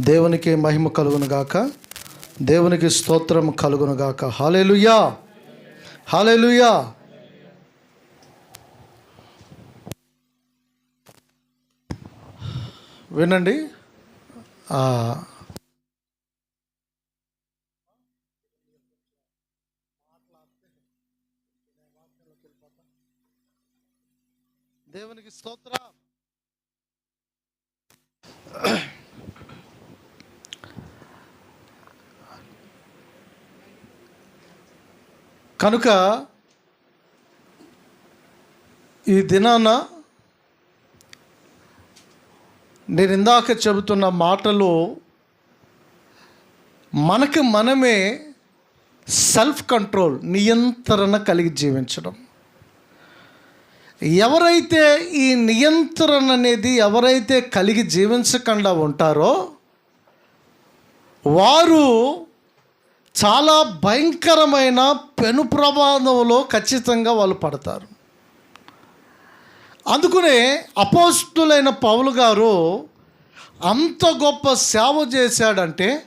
దేవునికి మహిమ కలుగునుగాక దేవునికి స్తోత్రం కలుగునుగాక హాలేలుయా హాలేలుయా వినండి. దేవునికి స్తోత్రం. కనుక ఈ దినాన నేను ఇందాక చెబుతున్న మాటలు మనకి మనమే సెల్ఫ్ కంట్రోల్ నియంత్రణ కలిగి జీవించడం. ఎవరైతే ఈ నియంత్రణ అనేది ఎవరైతే కలిగి జీవించకుండా ఉంటారో వారు చాలా భయంకరమైన పెను ప్రమాదంలో ఖచ్చితంగా వాళ్ళు పడతారు. అందుకనే అపోస్తులైన పౌలు గారు అంత గొప్ప సేవ చేశాడంటే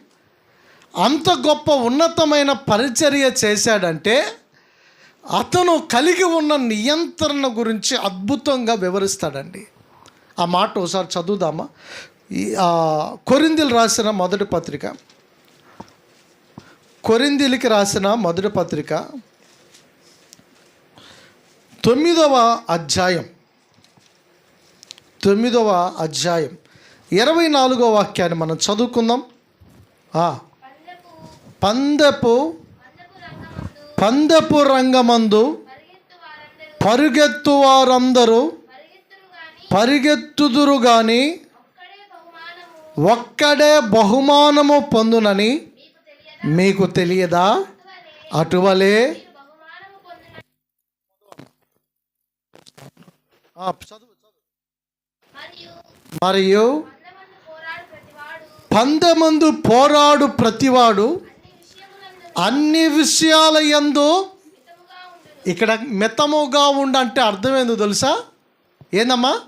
అంత గొప్ప ఉన్నతమైన పరిచర్య చేశాడంటే అతను కలిగి ఉన్న నియంత్రణ గురించి అద్భుతంగా వివరిస్తాడండి. ఆ మాట ఒకసారి చదువుదామా? ఈ రాసిన మొదటి పత్రిక కొరిందీలకి రాసిన మొదటి పత్రిక తొమ్మిదవ అధ్యాయం. తొమ్మిదవ అధ్యాయం. ఇరవై నాలుగో వాక్యాన్ని మనం చదువుకుందాం. పందపు పందెపు. పందెపు రంగమందు పరుగెత్తు వారందరూ పరిగెత్తుదురు కానీ ఒక్కడే బహుమానము పొందునని మీకు తెలియదా? అటువలే. మరియు పందమందు పోరాడు ప్రతివాడు అన్ని విషయాల ఎందు ఇక్కడ మితముగా ఉండంటే అర్థమైందో తెలుసా? ఏందమ్మా?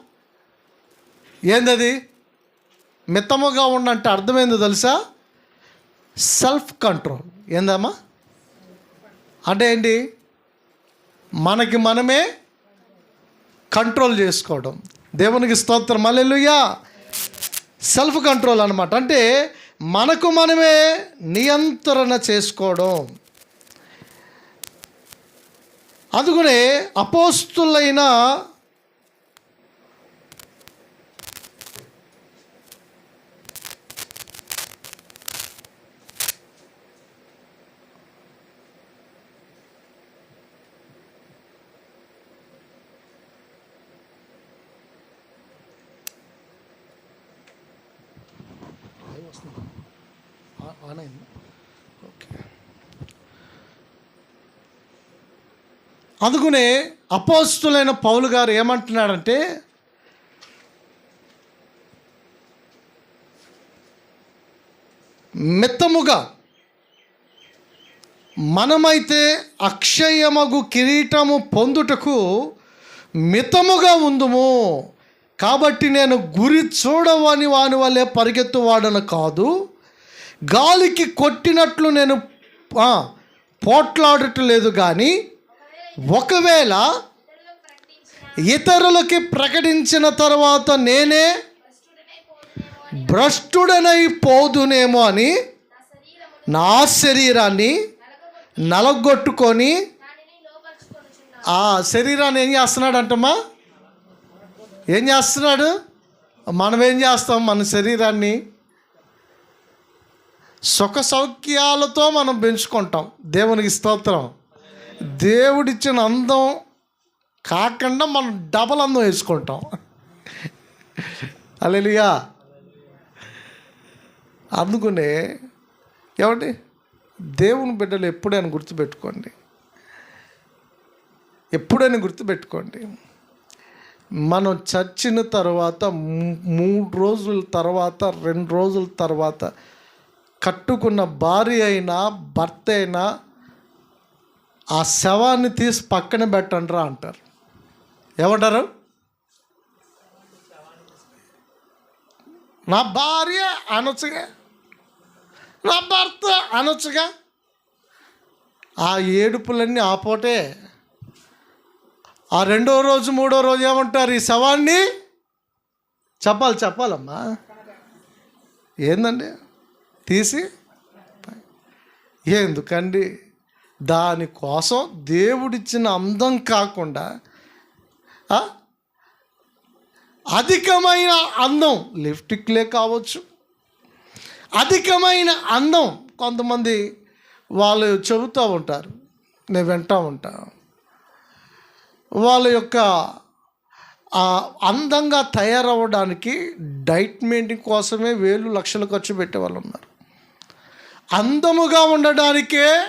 ఏందది? మితముగా ఉండంటే అర్థమైందో తెలుసా? సెల్ఫ్ కంట్రోల్ ఏందమ్మా? అంటే ఏంటి? మనకి మనమే కంట్రోల్ చేసుకోవడం. దేవునికి స్తోత్రం. అల్లెలుయ్యా సెల్ఫ్ కంట్రోల్ అనమాట అంటే మనకు మనమే నియంత్రణ చేసుకోవడం. అందుకనే అపోస్తులైన ఆన్ అయింది. ఓకే. అందుకునే అపోస్తులైన పౌలు గారు ఏమంటున్నాడంటే మిత్తముగా మనమైతే అక్షయమగు కిరీటము పొందుటకు మితముగా ఉందుము. కాబట్టి నేను గురి చూడవని వాని వల్లే పరిగెత్తువాడను కాదు. గాలికి కొట్టినట్లు నేను ఆ, పోట్లాడటం లేదు కానీ ఒకవేళ ఇతరులకి ప్రకటించిన తర్వాత నేనే భ్రష్టుడనై పోదునేమో అని నా శరీరాన్ని నలగొట్టుకొని ఆ శరీరాన్ని ఏం చేస్తున్నాడంటమ్మా? ఏం చేస్తున్నాడు? మనం ఏం చేస్తాం? మన శరీరాన్ని సుఖ సౌఖ్యాలతో మనం పెంచుకుంటాం. దేవునికి స్తోత్రం. దేవుడిచ్చిన అందం కాకుండా మనం డబల్ అందం వేసుకుంటాం. అలెలియా అందుకునే ఏమండి? దేవుని బిడ్డలు ఎప్పుడైనా గుర్తుపెట్టుకోండి. ఎప్పుడైనా గుర్తుపెట్టుకోండి. మనం చచ్చిన తర్వాత మూడు రోజుల తర్వాత రెండు రోజుల తర్వాత కట్టుకున్న భార్య అయినా భర్త అయినా ఆ శవాన్ని తీసి పక్కన పెట్టండిరా అంటారు. ఏమంటారు నా భార్య అనొచ్చుగా? నా భర్త అనొచ్చుగా? ఆ ఏడుపులన్నీ ఆపోటే ఆ రెండో రోజు మూడో రోజు ఏమంటారు ఈ శవాన్ని? చెప్పాలి చెప్పాలమ్మా. ఏందండి? తీసి? ఎందుకండి? దానికోసం దేవుడిచ్చిన అందం కాకుండా అధికమైన అందం లిఫ్టిక్లే కావచ్చు. అధికమైన అందం కొంతమంది వాళ్ళు చెబుతూ ఉంటారు. నేను వింటూ ఉంటాను వాళ్ళ యొక్క అందంగా తయారవ్వడానికి డైట్ మెయింటైన్ కోసమే వేలు లక్షలు ఖర్చు పెట్టే వాళ్ళు ఉన్నారు. అందముగా ఉండడానికే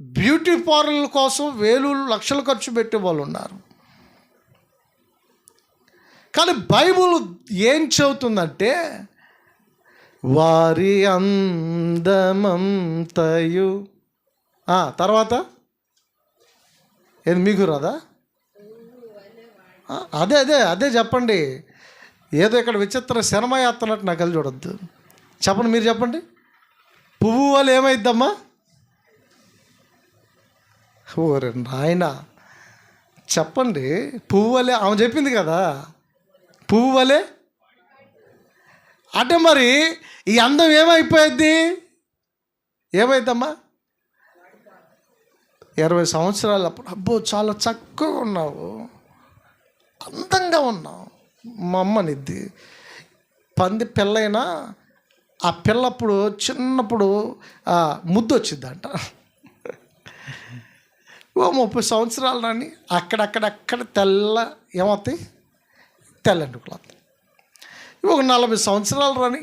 బ్యూటీ పార్లర్ కోసం వేలు లక్షలు ఖర్చు పెట్టే వాళ్ళు ఉన్నారు. కానీ బైబుల్ ఏం చెబుతుందంటే వారి అందమంతయు తర్వాత? ఏది మీకు రాదా? అదే అదే అదే చెప్పండి. ఏదో ఇక్కడ విచిత్ర శనమయాత్ర అన్నట్టు నాకు కలిసి చూడొద్దు. చెప్పండి మీరు చెప్పండి. పువ్వు వల్ల ఏమైద్దమ్మా? ఓరే నాయన చెప్పండి. పువ్వు వలే ఆమె చెప్పింది కదా. పువ్వు వలే అంటే మరి ఈ అందం ఏమైపోయింది ఏమైందమ్మా ఇరవై సంవత్సరాలు అప్పుడు అబ్బో చాలా చక్కగా ఉన్నావు. అందంగా ఉన్నాం మా అమ్మనిద్ది. పంది పిల్లైనా ఆ పిల్లప్పుడు చిన్నప్పుడు ముద్దు వచ్చిందంట ఓ ముప్పై సంవత్సరాలు రాని అక్కడక్కడక్కడ తెల్ల ఏమవుతాయి? తెల్లంటుకులు వస్తాయి. ఒక నలభై సంవత్సరాలు రాని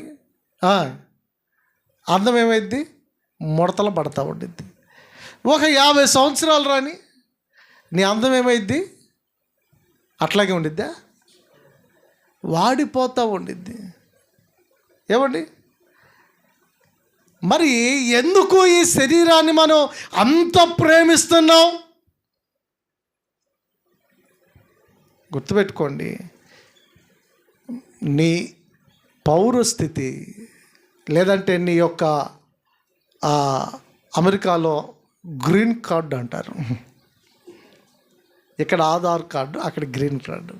అందం ఏమైద్ది? ముడతలు పడతా ఉండిద్ది. ఒక యాభై సంవత్సరాలు రాని నీ అందం ఏమైద్ది? అట్లాగే ఉండిద్దా? వాడిపోతూ ఉండిద్ది. ఏమండి? మరి ఎందుకు ఈ శరీరాన్ని మనం అంత ప్రేమిస్తున్నాం? గుర్తుపెట్టుకోండి. నీ పౌరస్థితి లేదంటే నీ యొక్క అమెరికాలో గ్రీన్ కార్డ్ అంటారు. ఇక్కడ ఆధార్ కార్డు అక్కడ గ్రీన్ కార్డు.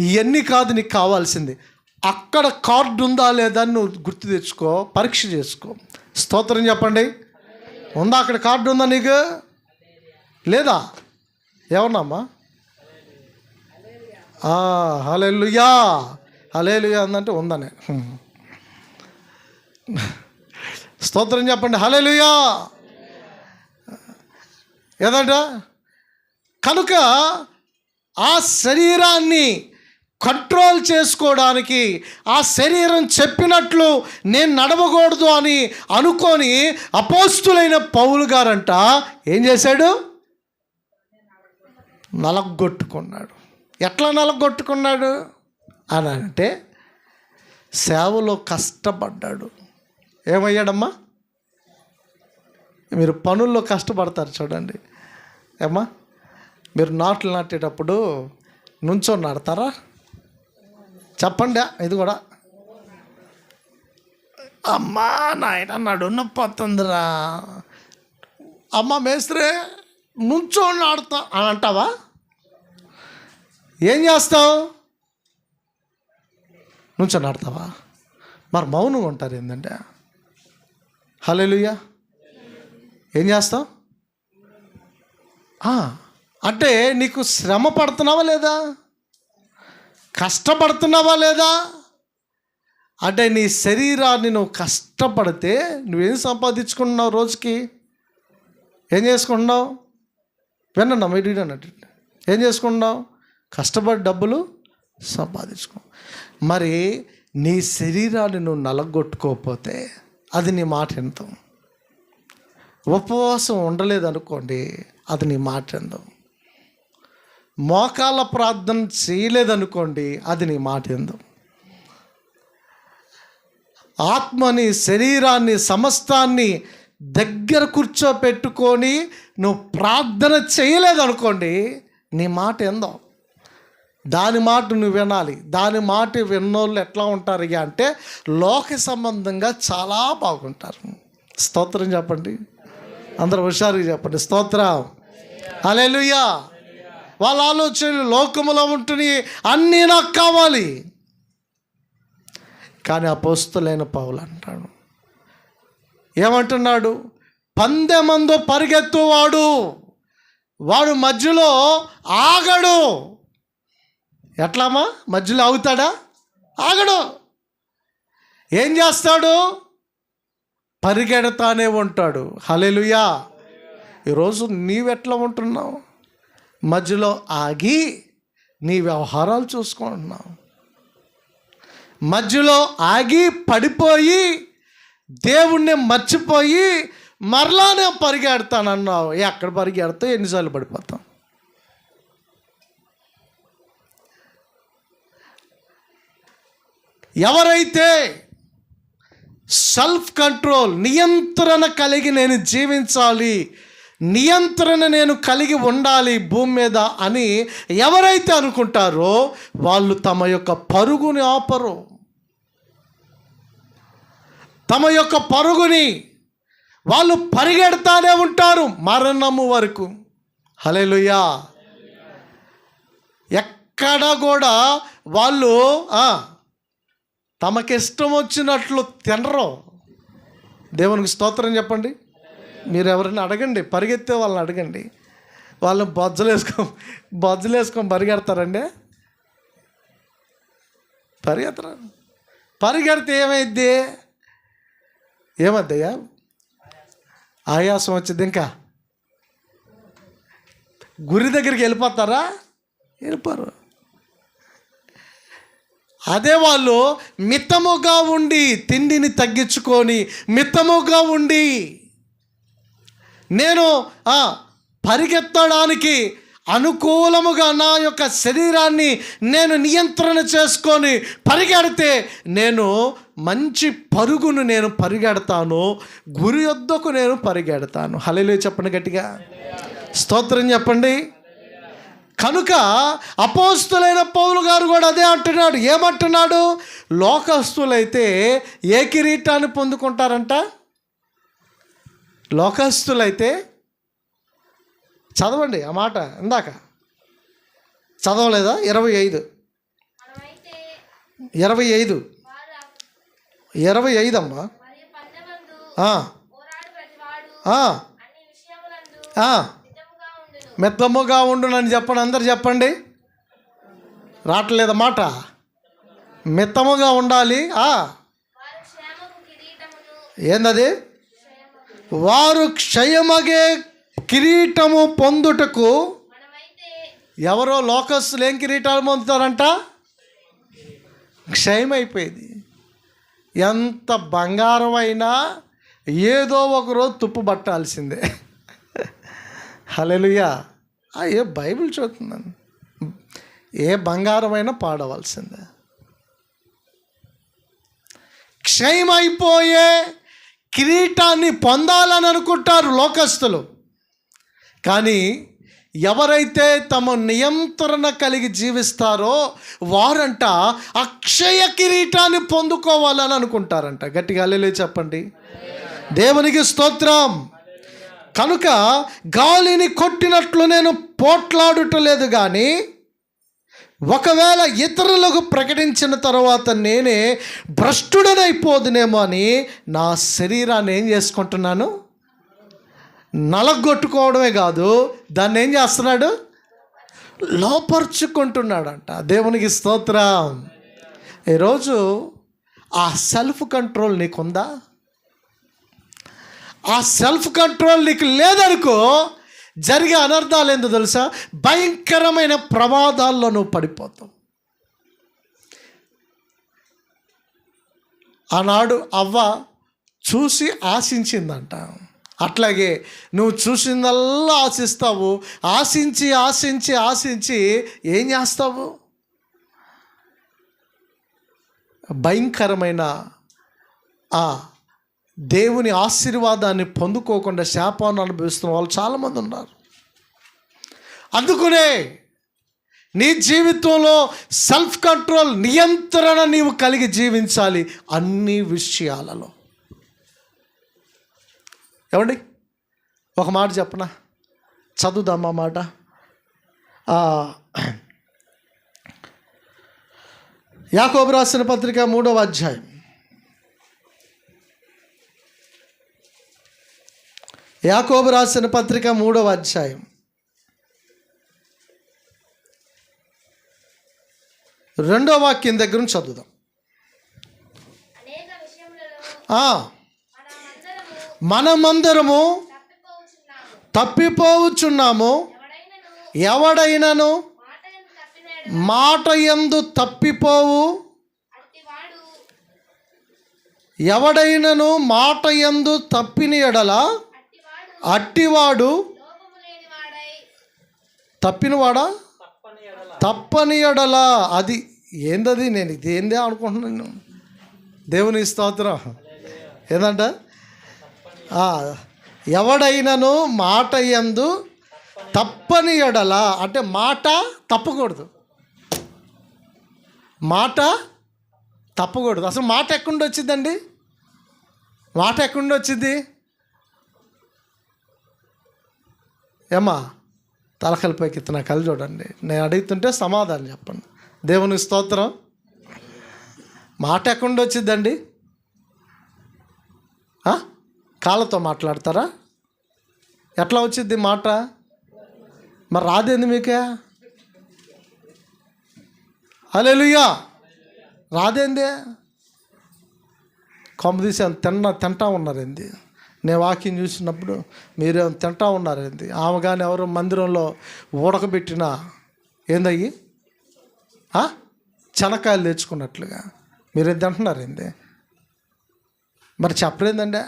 ఇవన్నీ కాదు నీకు కావాల్సింది. అక్కడ కార్డు ఉందా లేదా అని నువ్వు గుర్తు తెచ్చుకో పరీక్ష చేసుకో. స్తోత్రం చెప్పండి. ఉందా అక్కడ కార్డు ఉందా నీకు? లేదా? ఎవరినమ్మా హలేలుయా హలేలుయా అందంటే ఉందనే. స్తోత్రం చెప్పండి. హలేలుయా ఏదంట? కనుక ఆ శరీరాన్ని కంట్రోల్ చేసుకోవడానికి ఆ శరీరం చెప్పినట్లు నేను నడవకూడదు అని అనుకొని అపోస్తులైన పౌలు గారంట ఏం చేశాడు? నలగొట్టుకున్నాడు. ఎట్లా నలగొట్టుకున్నాడు? అని అంటే సేవలో కష్టపడ్డాడు. ఏమయ్యాడమ్మా? మీరు పనుల్లో కష్టపడతారు చూడండి. ఏమ్మా? మీరు నాట్లు నాటేటప్పుడు నుంచొని నాడతారా? చెప్పండి ఇది కూడా. అమ్మా నాయన నడు నొప్పి వస్తుందిరా. అమ్మ మేస్త్రి నుంచోని ఆడుతా అని అంటావా? ఏం చేస్తావు? నుంచొని ఆడతావా మరి మౌనంగా ఉంటారు ఏంటంటే? హలో ఏం చేస్తావు? అంటే నీకు శ్రమ పడుతున్నావా లేదా? కష్టపడుతున్నావా లేదా? అంటే నీ శరీరాన్ని నువ్వు కష్టపడితే నువ్వేం సంపాదించుకుంటున్నావు రోజుకి? ఏం చేసుకుంటున్నావు? విన్నా మీరు అన్నట్టు ఏం చేసుకుంటున్నావు? కష్టపడి డబ్బులు సంపాదించుకో. మరి నీ శరీరాన్ని నువ్వు నలగొట్టుకోకపోతే అది నీ మాట వింటాం ఉపవాసం ఉండలేదనుకోండి అది నీ మాట విందాం మోకాల ప్రార్థన చేయలేదనుకోండి అది నీ మాట ఎందు. ఆత్మని శరీరాన్ని సమస్తాన్ని దగ్గర కూర్చోపెట్టుకొని నువ్వు ప్రార్థన చేయలేదనుకోండి నీ మాట ఎందో. దాని మాట నువ్వు వినాలి. దాని మాట విన్నోళ్ళు ఎట్లా ఉంటారు ఇక అంటే లోక సంబంధంగా చాలా బాగుంటారు. స్తోత్రం చెప్పండి. అందరూ హుషారుగా చెప్పండి. స్తోత్రం. అలెలుయ్యా వాళ్ళ ఆలోచనలు లోకములో ఉంటుని అన్నీ నాకు కావాలి. కానీ అపోస్తులైన పావులు అంటాడు. ఏమంటున్నాడు? పందెమందు పరిగెత్తువాడు వాడు మధ్యలో ఆగడు. ఎట్లామా? మధ్యలో ఆగుతాడా? ఆగడు. ఏం చేస్తాడు? పరిగెడతానే ఉంటాడు. హలెలుయా ఈరోజు నీవెట్లా ఉంటున్నావు? మధ్యలో ఆగి నీ వ్యవహారాలు చూసుకుంటున్నావు. మధ్యలో ఆగి పడిపోయి దేవుణ్ణి మర్చిపోయి మరలా నేను పరిగెడతానన్నావు. ఎక్కడ పరిగెడతావు ఎన్నిసార్లు పడిపోతాం? ఎవరైతే సెల్ఫ్ కంట్రోల్ నియంత్రణ కలిగి నేను జీవించాలి నియంత్రణ నేను కలిగి ఉండాలి భూమి మీద అని ఎవరైతే అనుకుంటారో వాళ్ళు తమ యొక్క పరుగుని ఆపరు. తమ యొక్క పరుగుని వాళ్ళు పరిగెడతానే ఉంటారు మరణము వరకు. హలేలుయా ఎక్కడ కూడా వాళ్ళు తమకిష్టం వచ్చినట్లు తినరు. దేవునికి స్తోత్రం చెప్పండి. మీరు ఎవరైనా అడగండి పరిగెత్తే వాళ్ళని అడగండి. వాళ్ళని బొజ్జలు వేసుకో బొజ్జలు వేసుకొని పరిగెడతారండి. పరిగెత్తరా? పరిగెడితే ఏమైద్ది? ఏమద్దయ్యా? ఆయాసం వచ్చింది ఇంకా. గురి దగ్గరికి వెళ్ళిపోతారా? వెళ్ళిపోరు. అదే వాళ్ళు మితముగా ఉండి తిండిని తగ్గించుకొని మితముగా ఉండి నేను ఆ, పరిగెత్తడానికి అనుకూలముగా నా యొక్క శరీరాన్ని నేను నియంత్రణ చేసుకొని పరిగెడితే నేను మంచి పరుగును నేను పరిగెడతాను గురి వద్దకు నేను పరిగెడతాను. హలేలే చెప్పండి గట్టిగా. స్తోత్రం చెప్పండి. కనుక అపోస్తులైన పౌలు గారు కూడా అదే అంటున్నాడు. ఏమంటున్నాడు? లోకస్తులైతే ఏ కిరీటాన్ని పొందుకుంటారంట? లోకస్తులైతే చదవండి ఆ మాట ఇందాక. చదవలేదా? ఇరవై ఐదు. ఇరవై ఐదు. ఇరవై ఐదు అమ్మా మరియు మెత్తముగా ఉండునని చెప్పండి. అందరు చెప్పండి. రావట్లేదు మాట? మిత్తముగా ఉండాలి. ఏందది? వారు క్షయమగే కిరీటము పొందుటకు ఎవరో లోకస్తులు ఏం కిరీటాలు పొందుతారంట? క్షయమైపోయింది. ఎంత బంగారం అయినా ఏదో ఒక రోజు తుప్పు పట్టాల్సిందే. హలెలుయా ఏ బైబిల్ చదువుతున్నాను ఏ బంగారమైనా పాడవలసిందే. క్షయమైపోయే కిరీటాన్ని పొందాలని అనుకుంటారు లోకస్తులు. కానీ ఎవరైతే తమ నియంత్రణ కలిగి జీవిస్తారో వారంట అక్షయ కిరీటాన్ని పొందుకోవాలని అనుకుంటారంట. గట్టిగా అల్లెలే చెప్పండి. దేవునికి స్తోత్రం. కనుక గాలిని కొట్టినట్లు నేను పోట్లాడుటలేదు కానీ ఒకవేళ ఇతరులకు ప్రకటించిన తర్వాత నేనే భ్రష్టుడనైపోదునేమో అని నా శరీరాన్ని ఏం చేసుకుంటున్నాను? నలగొట్టుకోవడమే కాదు దాన్ని ఏం చేస్తున్నాడు? లోపరుచుకుంటున్నాడంట. దేవునికి స్తోత్రం. ఈరోజు ఆ సెల్ఫ్ కంట్రోల్ నీకుందా? ఆ సెల్ఫ్ కంట్రోల్ నీకు లేదనుకో జరిగే అనర్థాలు ఏందో తెలుసా? భయంకరమైన ప్రమాదాల్లో నువ్వు పడిపోతావు. ఆనాడు అవ్వ చూసి ఆశించిందంట. అట్లాగే నువ్వు చూసిందల్లా ఆశిస్తావు. ఆశించి ఆశించి ఆశించి ఏం చేస్తావు? భయంకరమైన ఆ దేవుని ఆశీర్వాదాన్ని పొందుకోకుండా శాపాన్ని అనుభవిస్తున్న వాళ్ళు చాలామంది ఉన్నారు. అందుకునే నీ జీవితంలో సెల్ఫ్ కంట్రోల్ నియంత్రణ నీవు కలిగి జీవించాలి అన్ని విషయాలలో. ఏమండి? ఒక మాట చెప్పనా? చదువుదామా మాట. యాకోబు రాసిన పత్రిక మూడవ అధ్యాయం. యాకోబు రాసిన పత్రిక మూడవ అధ్యాయం. రెండో వాక్యం దగ్గర నుంచి చదువుదాం. మనమందరము తప్పిపోవచ్చున్నాము ఎవడైనను మాట ఎందు తప్పిపోవు. ఎవడైనను మాట ఎందు తప్పిన ఎడల అట్టివాడు తప్పినవాడా? తప్పని ఎడల అది ఏందది? నేను ఇది ఏందే అనుకుంటున్నాను దేవుని స్తోత్రం. ఏందంట? ఆ, ఎవడైనను మాట ఎందు తప్పని ఎడల అంటే మాట తప్పకూడదు. మాట తప్పకూడదు. అసలు మాట ఎక్కడి నుండి వచ్చిందండి? మాట ఎక్కడి నుండి వచ్చింది? ఏమా తలకలపైకి ఎత్తిన కళ్ళు చూడండి. నేను అడుగుతుంటే సమాధానం చెప్పండి. దేవుని స్తోత్రం. మాట ఎక్కడి వచ్చిందండి? కాళ్ళతో మాట్లాడతారా? ఎట్లా వచ్చింది మాట? మరి రాదేంది మీకే? అలెలుయ్యా రాదేంది? కొమ్మ తీసి అంత తిన్న తింటా ఉన్నారేంది? నేను వాకింగ్ చూసినప్పుడు మీరేం తింటా ఉన్నారేంది ఆమె కానీ ఎవరు మందిరంలో ఉడకబెట్టిన ఏందయ్యి? చెనక్కాయలు తెచ్చుకున్నట్లుగా. మీరేం తింటున్నారేంది మరి చెప్పలేదండి.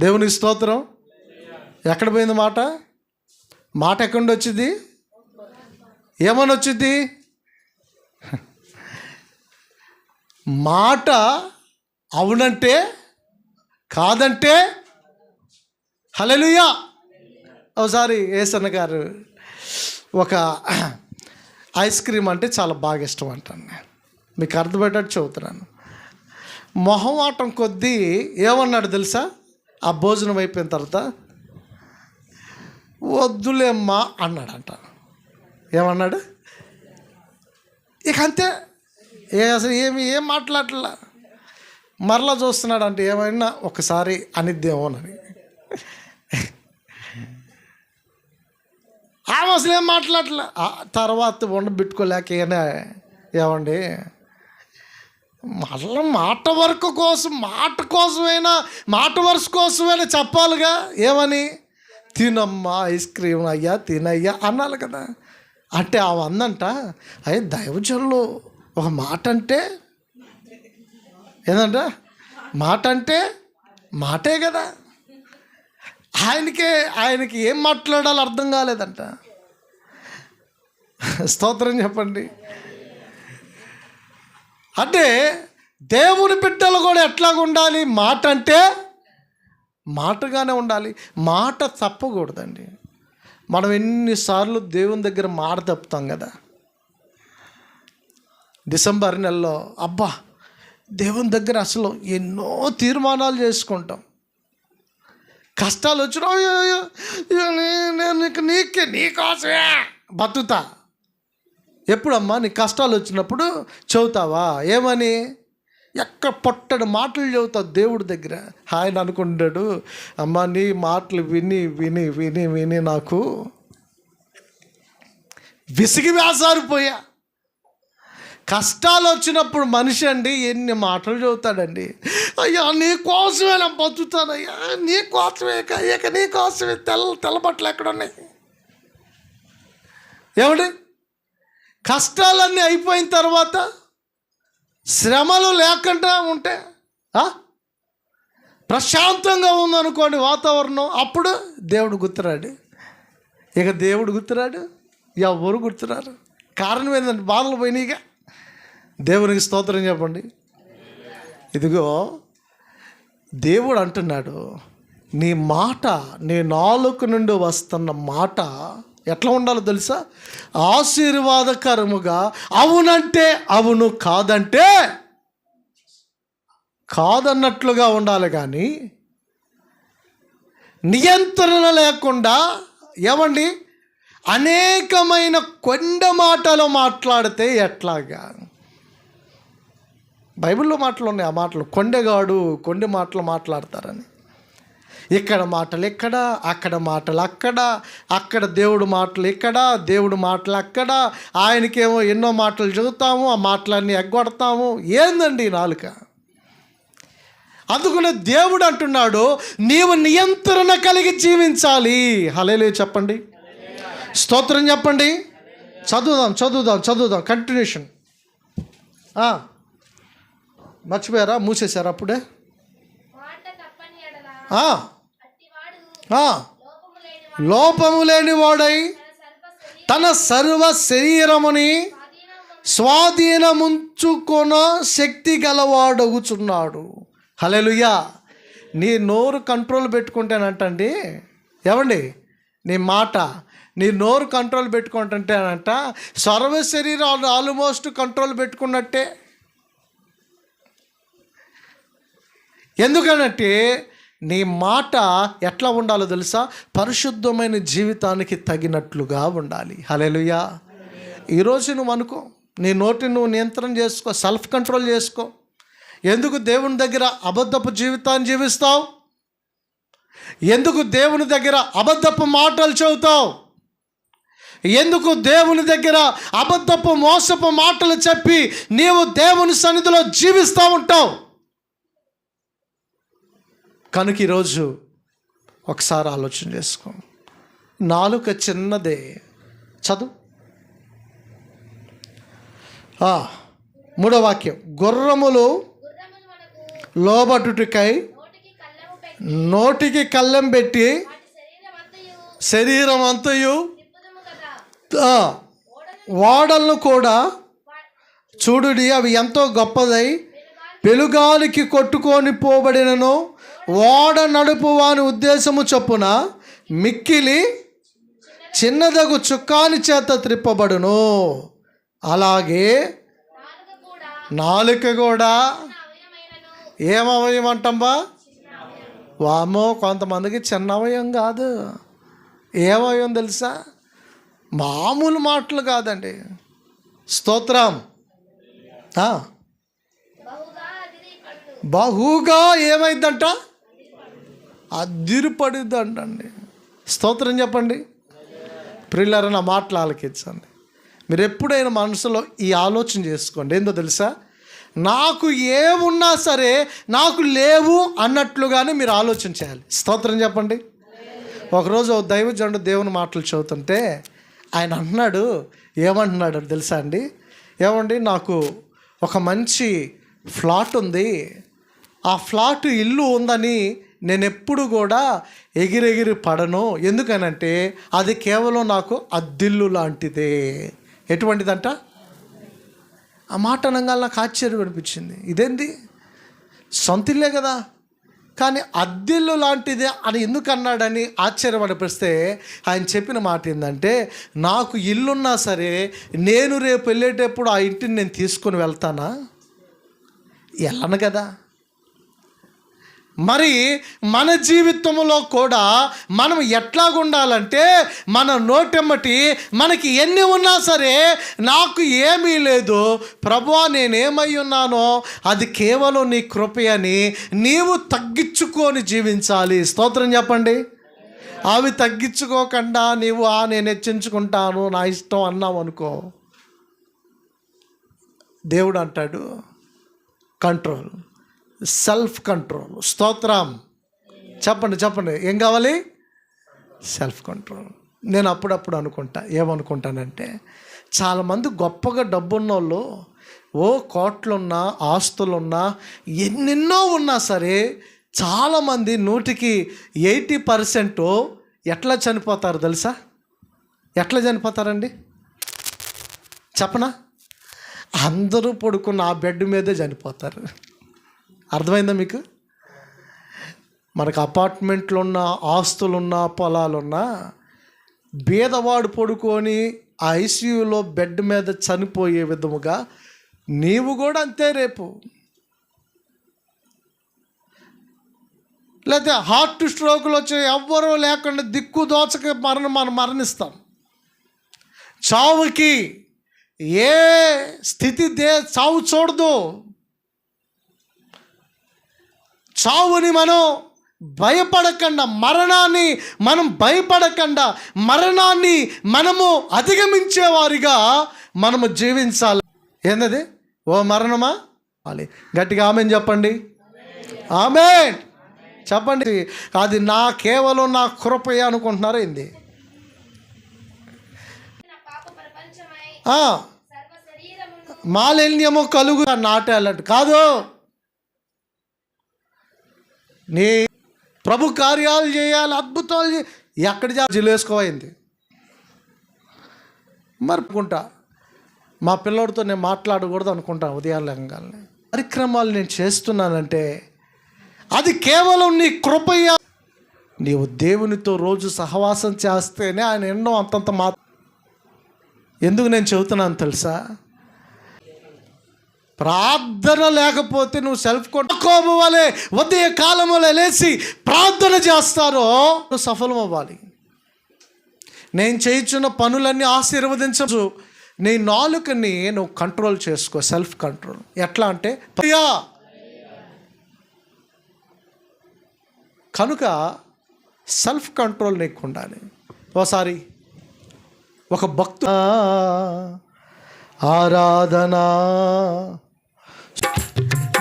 దేవుని స్తోత్రం. ఎక్కడ పోయింది మాట? మాట ఎక్కడి వచ్చింది? ఏమని వచ్చింది? మాట అవునంటే కాదంటే హలలుయా ఒకసారి ఏసన్న గారు ఒక ఐస్ క్రీమ్ అంటే చాలా బాగా ఇష్టం అంటాను నేను. మీకు అర్థపడ్డట్టు చెబుతున్నాను. మొహమాటం కొద్దీ ఏమన్నాడు తెలుసా? ఆ భోజనం అయిపోయిన తర్వాత వద్దులేమ్మా అన్నాడు అంట ఏమన్నాడు? ఇక అంతే. ఏ అసలు ఏమి ఏం మాట్లాడలే మరలా చూస్తున్నాడు అంటే ఏమైనా ఒకసారి అనిద్దేమోనని ఆమె అసలు ఏం మాట్లాడలే ఆ తర్వాత ఉండబెట్టుకోలేక ఈయన ఏమండి? మళ్ళీ మాట వరకు కోసం మాట కోసమైనా మాట వరుస కోసమైనా చెప్పాలిగా? ఏమని? తినమ్మా ఐస్ క్రీమ్ అయ్యా తినయ్యా అనాలి కదా. అంటే ఆమె అందంట అయ్యి దైవజనులు ఒక మాట అంటే ఏంటంట మాట అంటే మాటే కదా. ఆయనకే ఆయనకి ఏం మాట్లాడాలో అర్థం కాలేదంట. స్తోత్రం చెప్పండి. అంటే దేవుని బిడ్డలు కూడా ఎట్లాగ ఉండాలి? మాట అంటే మాటగానే ఉండాలి. మాట తప్పకూడదండి. మనం ఎన్నిసార్లు దేవుని దగ్గర మాట తప్పుతాం కదా. డిసెంబర్ నెలలో అబ్బా దేవుని దగ్గర అసలు ఎన్నో తీర్మానాలు చేసుకుంటాం. కష్టాలు వచ్చినా "అయ్యో, అయ్యో, నే- నేను నీకు నీకే నీకోసమే బతుకుతా. ఎప్పుడమ్మా నీ కష్టాలు వచ్చినప్పుడు చెబుతావా? ఏమని? ఎక్క పొట్టడు మాటలు చెబుతావు దేవుడి దగ్గర? ఆయన అనుకుంటాడు అమ్మా నీ మాటలు విని విని విని విని నాకు విసిగి వేసారిపోయా కష్టాలు వచ్చినప్పుడు మనిషి అండి ఎన్ని మాటలు చదువుతాడండి అయ్యా నీ కోసమే నేను బతుకుతానయ్యా నీ కోసమే ఇక ఇక నీ కోసమే తెల్ల తెల్లబట్టలు ఎక్కడ ఉన్నాయి? ఏమండి? కష్టాలన్నీ అయిపోయిన తర్వాత శ్రమలు లేకుండా ఉంటే ప్రశాంతంగా ఉందనుకోండి వాతావరణం అప్పుడు దేవుడు గుర్తురాడు. ఇక దేవుడు గుర్తురాడు ఎవరు గుర్తురారు. కారణం ఏంటంటే బాధలు పోయినాయిగా. దేవునికి స్తోత్రం చెప్పండి. ఇదిగో దేవుడు అంటున్నాడు నీ మాట నీ నాలుక నుండి వస్తున్న మాట ఎట్లా ఉండాలో తెలుసా? ఆశీర్వాదకరముగా అవునంటే అవును కాదంటే కాదన్నట్లుగా ఉండాలి కానీ నియంత్రణ లేకుండా ఏమండి? అనేకమైన కొండ మాటలు మాట్లాడితే ఎట్లాగా? బైబిల్లో మాటలు ఉన్నాయి ఆ మాటలు. కొండెగాడు కొండె మాటలు మాట్లాడతారని. ఇక్కడ మాటలు ఎక్కడ అక్కడ మాటలు అక్కడ అక్కడ దేవుడు మాటలు ఇక్కడ దేవుడు మాటలు అక్కడ ఆయనకేమో ఎన్నో మాటలు చదువుతాము ఆ మాటలన్నీ ఎగ్గొడతాము. ఏందండి నాలుక? అందుకనే దేవుడు అంటున్నాడు నీవు నియంత్రణ కలిగి జీవించాలి. హలేలే చెప్పండి. స్తోత్రం చెప్పండి. చదువుదాం చదువుదాం చదువుదాం. కంటిన్యూషన్. మర్చిపోయారా? మూసేశారా అప్పుడే? లోపము లేని లోపము లేని వాడై తన సర్వ శరీరముని స్వాధీనము స్వాధీనముంచుకొన శక్తి గలవాడగుచున్నాడు. హలెలుయా నీ నోరు కంట్రోల్ పెట్టుకుంటానంటండి. ఏమండి? నీ మాట. నీ నోరు కంట్రోల్ పెట్టుకుంటుంటేనంట. సర్వ శరీరాలు ఆల్మోస్ట్ కంట్రోల్ పెట్టుకున్నట్టే. ఎందుకనంటే నీ మాట ఎట్లా ఉండాలో తెలుసా? పరిశుద్ధమైన జీవితానికి తగినట్లుగా ఉండాలి. హలెలుయా ఈరోజు నువ్వు అనుకో నీ నోటిని నువ్వు నియంత్రణ చేసుకో సెల్ఫ్ కంట్రోల్ చేసుకో. ఎందుకు దేవుని దగ్గర అబద్ధపు జీవితాన్ని జీవిస్తావు? ఎందుకు దేవుని దగ్గర అబద్ధపు మాటలు చెబుతావు? ఎందుకు దేవుని దగ్గర అబద్ధపు మోసపు మాటలు చెప్పి నీవు దేవుని సన్నిధిలో జీవిస్తూ ఉంటావు? కనుక ఈరోజు ఒకసారి ఆలోచన చేసుకో. నాలుక చిన్నదే. చదువు. మూడో వాక్యం. గుర్రములు లోబటుటికై నోటికి కళ్ళెం పెట్టి శరీరం అంతయు వాడలను ఓడలను కూడా చూడుడి అవి ఎంతో గొప్పదై పెలుగాలికి కొట్టుకొని పోబడినను. ఓడ నడుపు వాని ఉద్దేశము చొప్పున మిక్కిలి చిన్నదగు చుక్కాని చేత త్రిప్పబడును. అలాగే నాలుక కూడా ఏం అవయం అంటంబా వామో కొంతమందికి చిన్న అవయం కాదు. ఏం అవయం తెలుసా? మామూలు మాటలు కాదండి. స్తోత్రం. బహుగా ఏమైందంట? అదిరిపడిద్దంటండి స్తోత్రం చెప్పండి. ప్రిల్లర నా మాటలు ఆలకించండి. మీరు ఎప్పుడైనా మనసులో ఈ ఆలోచన చేసుకోండి. ఏందో తెలుసా? నాకు ఏమున్నా సరే నాకు లేవు అన్నట్లుగానే మీరు ఆలోచన చేయాలి. స్తోత్రం చెప్పండి. ఒకరోజు దైవజండు దైవజనుడు దేవుని మాటలు చదువుతుంటే ఆయన అంటున్నాడు ఏమంటున్నాడు తెలుసా అండి? ఏమండి నాకు ఒక మంచి ఫ్లాట్ ఉంది. ఆ ఫ్లాట్ ఇల్లు ఉందని నేను ఎప్పుడు కూడా ఎగిరెగిరి పడను. ఎందుకనంటే అది కేవలం నాకు అద్దిల్లు లాంటిదే. ఎటువంటిదంట? ఆ మాట అనగా నాకు ఆశ్చర్యం అనిపించింది. ఇదేంది? సొంత ఇల్లే కదా. కానీ అద్దెల్లు లాంటిదే అని ఎందుకు అన్నాడని ఆశ్చర్యం అనిపిస్తే ఆయన చెప్పిన మాట ఏంటంటే నాకు ఇల్లున్నా సరే నేను రేపు వెళ్ళేటప్పుడు ఆ ఇంటిని నేను తీసుకొని వెళ్తానా? వెళ్ళను కదా. మరి మన జీవితంలో కూడా మనం ఎట్లాగుండాలంటే మన నోటెమ్మటి మనకి ఎన్ని ఉన్నా సరే నాకు ఏమీ లేదు. ప్రభువా నేనేమై ఉన్నానో? అది కేవలం నీ కృప అని నీవు తగ్గించుకొని జీవించాలి. స్తోత్రం చెప్పండి. అవి తగ్గించుకోకుండా నీవు ఆ నేను హెచ్చించుకుంటాను నా ఇష్టం అన్నావు అనుకో. దేవుడు అంటాడు కంట్రోల్. Self control. స్తోత్రం. చెప్పండి చెప్పండి. ఏం కావాలి? Self control. నేను అప్పుడప్పుడు అనుకుంటా. ఏమనుకుంటానంటే చాలామంది గొప్పగా డబ్బున్న వాళ్ళు ఓ కోట్లున్నా ఆస్తులున్నా ఎన్నెన్నో ఉన్నా సరే చాలామంది నూటికి ఎయిటీ పర్సెంట్ ఎట్లా చనిపోతారు తెలుసా? ఎట్లా చనిపోతారండి? చెప్పనా? అందరూ పడుకున్న ఆ బెడ్ మీదే చనిపోతారు. అర్థమైందా మీకు? మనకు అపార్ట్మెంట్లు ఉన్న ఆస్తులున్నా పొలాలున్నా బీదవాడు పడుకొని ఆ ఐసీయూలో బెడ్ మీద చనిపోయే విధముగా నీవు కూడా అంతే రేపు. లేకపోతే హార్ట్ స్ట్రోకులు వచ్చి ఎవ్వరూ లేకుండా దిక్కు దోచక మరణం మనం మరణిస్తాం. చావుకి ఏ స్థితి దే చావు చూడదు. చావుని మనం భయపడకుండా మరణాన్ని మనం భయపడకుండా మరణాన్ని మనము అధిగమించేవారిగా మనము జీవించాలి. ఏందది? ఓ మరణమా? అది గట్టిగా ఆమె చెప్పండి. ఆమె చెప్పండి. అది నా కేవలం నా కృపయ అనుకుంటున్నారా ఏంది? మాలిన్యము కలుగు నాటాలంట కాదు. నీ ప్రభు కార్యాలు చేయాలి అద్భుతాలు ఎక్కడ జిలేసుకోయింది మరి మరుపుకుంటా మా పిల్లోడితో నేను మాట్లాడకూడదు అనుకుంటా ఉదయాలు లేకగానే కార్యక్రమాలు నేను చేస్తున్నానంటే అది కేవలం నీ కృపయ్య నీవు దేవునితో రోజు సహవాసం చేస్తేనే ఆయన ఎన్నో అంతంత మా ఎందుకు నేను చెబుతున్నాను తెలుసా? ప్రార్థన లేకపోతే నువ్వు సెల్ఫ్ కొట్టుకోవాలి ఉదయ కాలంలో లేచి ప్రార్థన చేస్తారో నువ్వు సఫలం అవ్వాలి. నేను చేయించున్న పనులన్నీ ఆశీర్వదించచ్చు నీ నాలుకని నువ్వు కంట్రోల్ చేసుకో సెల్ఫ్ కంట్రోల్. ఎట్లా అంటే ప్రియా! కనుక సెల్ఫ్ కంట్రోల్ నీకు ఉండాలి ఓసారి ఒక భక్తు ఆరాధనా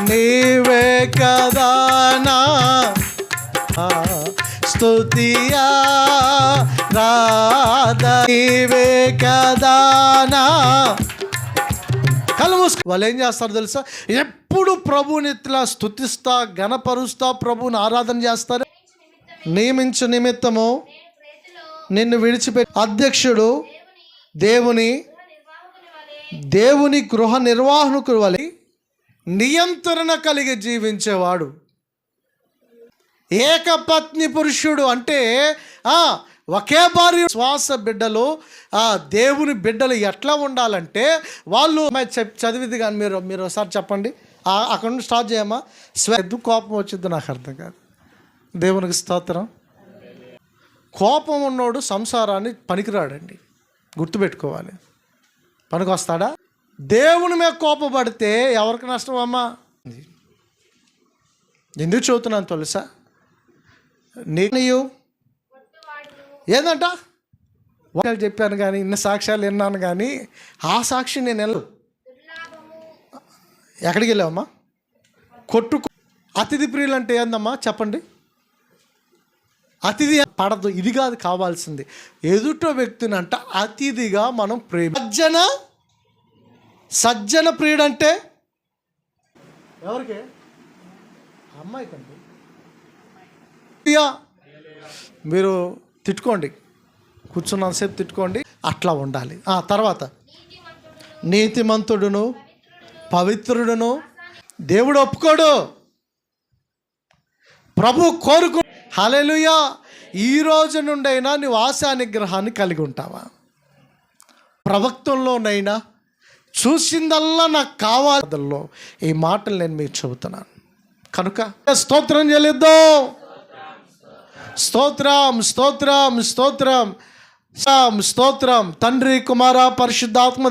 నీవే కదా నా. స్తుతియా రాధ నీవే కదా నా. కళ్ళు మూసుకు. వాళ్ళు ఏం చేస్తారు తెలుసా? ఎప్పుడు ప్రభుని ఇట్లా స్తుతిస్తా గణపరుస్తా ప్రభుని ఆరాధన చేస్తారు? నియమించు నిమిత్తము నిన్ను విడిచిపెట్టి అధ్యక్షుడు దేవుని దేవుని గృహ నిర్వాహకులు వాలి నియంత్రణ కలిగి జీవించేవాడు. ఏకపత్ని పురుషుడు అంటే ఒకే భార్య శ్వాస బిడ్డలు ఆ దేవుని బిడ్డలు ఎట్లా ఉండాలంటే వాళ్ళు చెప్ చదివింది కానీ మీరు మీరు ఒకసారి చెప్పండి. అక్కడ నుండి స్టార్ట్ చేయమా స్వ కోపం వచ్చింది నాకు అర్థం కాదు. దేవునికి స్తోత్రం. కోపం ఉన్నోడు సంసారాన్ని పనికిరాడండి. గుర్తుపెట్టుకోవాలి. పనికొస్తాడా? దేవుని మీద కోపపడితే ఎవరికి నష్టం అమ్మా? ఎందుకు చదువుతున్నాను తెలుసా? నీకు ఏంటంట వాళ్ళు చెప్పాను కానీ ఇన్ని సాక్ష్యాలు విన్నాను కానీ ఆ సాక్షి నేను వెళ్ళను ఎక్కడికి వెళ్ళావమ్మా? కొట్టు అతిథి ప్రియులు అంటే ఏందమ్మా? చెప్పండి. అతిథి పడదు. ఇది కాదు కావాల్సింది. ఎదుటో వ్యక్తిని అంట అతిథిగా మనం ప్రేమ సజ్జన సజ్జన ప్రియుడు అంటే ఎవరికి అమ్మాయి కండి మీరు తిట్టుకోండి. కూర్చున్నంతసేపు తిట్టుకోండి. అట్లా ఉండాలి. ఆ తర్వాత. నీతిమంతుడును పవిత్రుడును దేవుడు ఒప్పుకోడు. ప్రభు కోరుకు హలెలుయా ఈ రోజు నుండైనా నువ్వు ఆశా నిగ్రహాన్ని కలిగి ఉంటావా? ప్రవక్తంలోనైనా చూసిందల్లా నాకు కావాలో ఈ మాటలు నేను మీకు చెబుతున్నాను. కనుక స్తోత్రం చెల్లిద్దాం. స్తోత్రం స్తోత్రం స్తోత్రం. స్తోత్రం. తండ్రి కుమార పరిశుద్ధాత్మ